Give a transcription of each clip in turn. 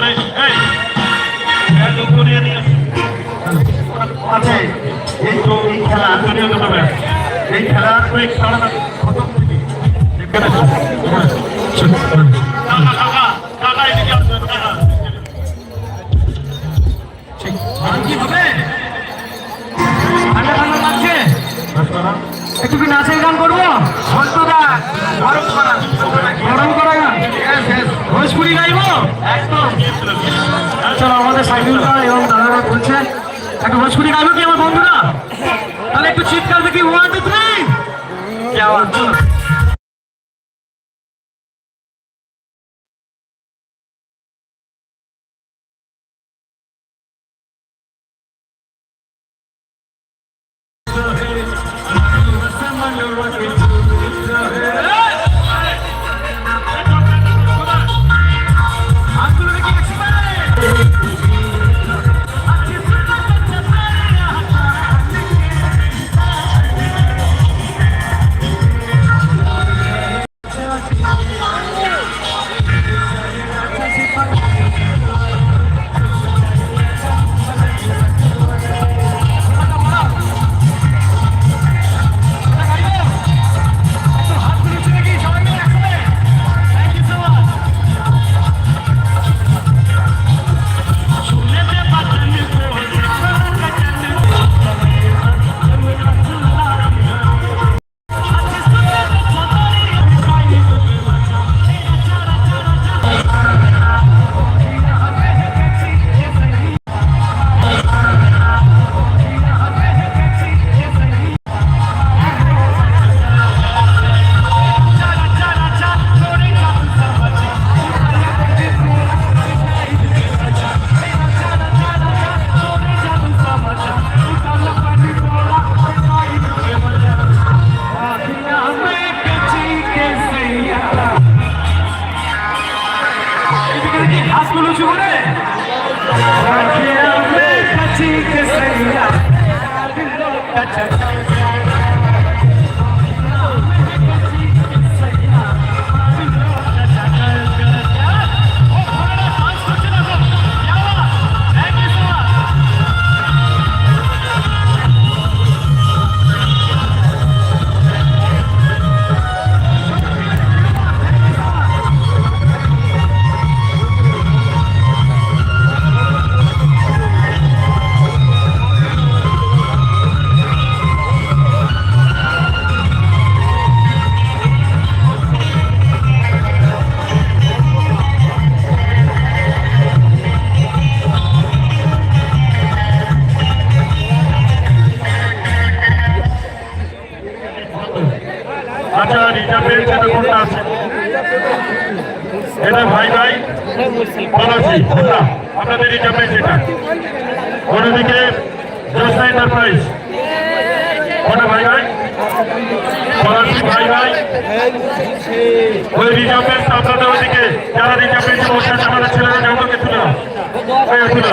এই এই করিয়ে নিয়ে আছে এই তো এই খেলা আন্তর্জাতিক হবে এই খেলা তো এক সারা খতম থেকে একটু কি নাচের গান করব? গরম করা। গান? ভোজপুরি গাইবো? চলো আমাদের সাইকেলটা এবং দাদারা বলছে একটা ভোজপুরি গাইবো কি আমার বন্ধুরা? তাহলে একটু চিৎকার দেখি ওয়ান টু থ্রি চলো হাতগুলো হাতগুলো উঁচু আচ্ছা এটা ভাই ভাই বলাছি বুঝলাম আপনাদের রিজার্ভের যেটা। অন্যদিকে জোসা এন্টারপ্রাইজ ওটা ভাই ভাই? বলাছি ভাই ভাই। ওই রিজার্ভের আপনাদের ওইদিকে যারা রিজার্ভের যে বসে আছে। আমাদের ছেলেরা জগৎকে তুলে। তুলে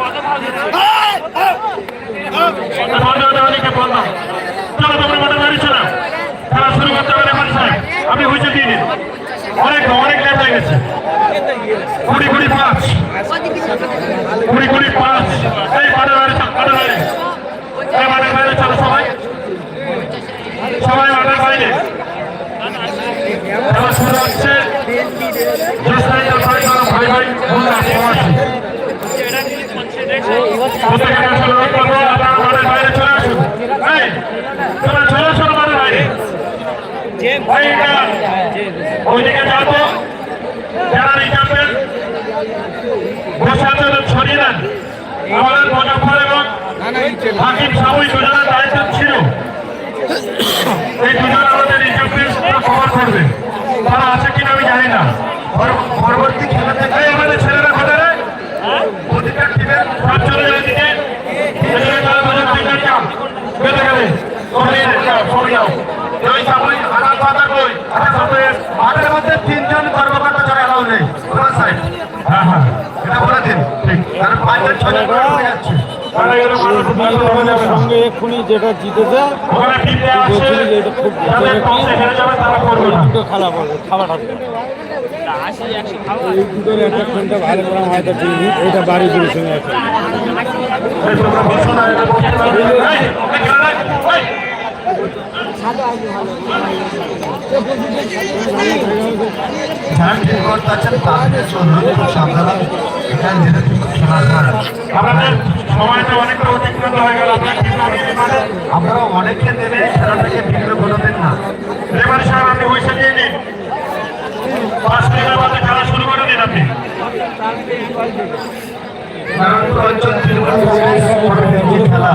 মাঠে আপনি হুইসেল দিয়ে অনেক অনেক লেট হয়ে গেছে কুড়ি কুড়ি পাঁচ কুড়ি কুড়ি এই মাঠে বাইরে চল মাঠে বাইরে মাঠের বাইরে চলো সবাই সবাই মাঠের বাইরে খেলা হচ্ছে ওইদিকে যাব যারা রিজার্ভের বসে আছেন আমাদের মুজফর এবং হাকিম সাহুই দুজনের দায়িত্ব ছিল এই দুজন আমাদের করবে তারা আছে কিনা আমি জানি না পর- পরবর্তী খেলা থেকে এই আমাদের ছেলেরা কোথায় রে? প্রতিটা টিমের পাঁচজনের এদিকে এদিকে তারা দুজন তিনজন যাও বেঁধে গেলে সরিয়ে যাও সরে যাও ওই সামনে আঘাত পাতা কই মাঠের মধ্যে তিনজন কর্মকর্তা ছাড়া এলাও নেই কোন সাইড হ্যাঁ হ্যাঁ। এটা বলে দিন ঠিক। কারণ পাঁচজন ছজন করে যাচ্ছে। তারা এগুলো মানুষ বুঝতে হবে না। সঙ্গে এক্ষুনি যেটা জিতেছে খুব খাবার এই দুটোর একটা ভালো করা হয়তো এটা বাড়ি দূরে সঙ্গে আপনার অনেককে দেবে খেলাটাকে বিঘ্ন করবেন না। রেফারি সাহেব আপনি হুইসেল দিয়ে নিন পাঁচ মিনিটের মধ্যে খেলা শুরু করে দিন আপনি। কারণ অঞ্চল তৃণমূল কংগ্রেস খেলা।